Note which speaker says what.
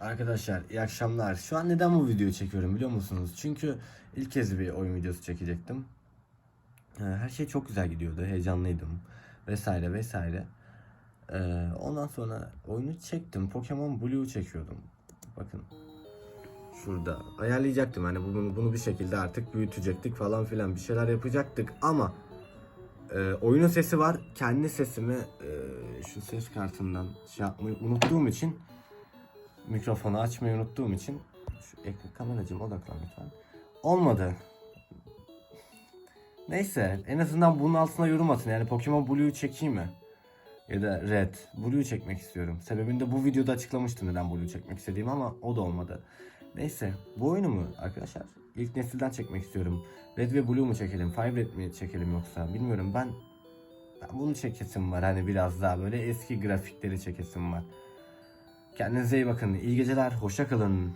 Speaker 1: Arkadaşlar iyi akşamlar. Şu an neden bu videoyu çekiyorum biliyor musunuz? Çünkü ilk kez bir oyun videosu çekecektim. Ee, Her şey çok güzel gidiyordu. Heyecanlıydım. Vesaire vesaire. Ee, Ondan sonra oyunu çektim. Pokemon Blue çekiyordum. Bakın. Şurada. Ayarlayacaktım. Hani bunu, bunu bir şekilde artık büyütecektik falan filan. Bir şeyler yapacaktık ama e, oyunun sesi var. Kendi sesimi e, şu ses kartından şey yapmayı unuttuğum için mikrofonu açmayı unuttuğum için şu ekran kameracığım odaklan lütfen. Olmadı. Neyse en azından bunun altına yorum atın. Yani Pokemon Blue'yu çekeyim mi? Ya da Red. Blue'yu çekmek istiyorum. Sebebini de bu videoda açıklamıştım neden Blue'yu çekmek istediğimi ama o da olmadı. Neyse bu oyunu mu arkadaşlar? İlk nesilden çekmek istiyorum. Red ve Blue mu çekelim? Five Red mi çekelim yoksa? Bilmiyorum ben, ben bunu çekesim var. Hani biraz daha böyle eski grafikleri çekesim var. Kendinize iyi bakın. İyi geceler. Hoşça kalın.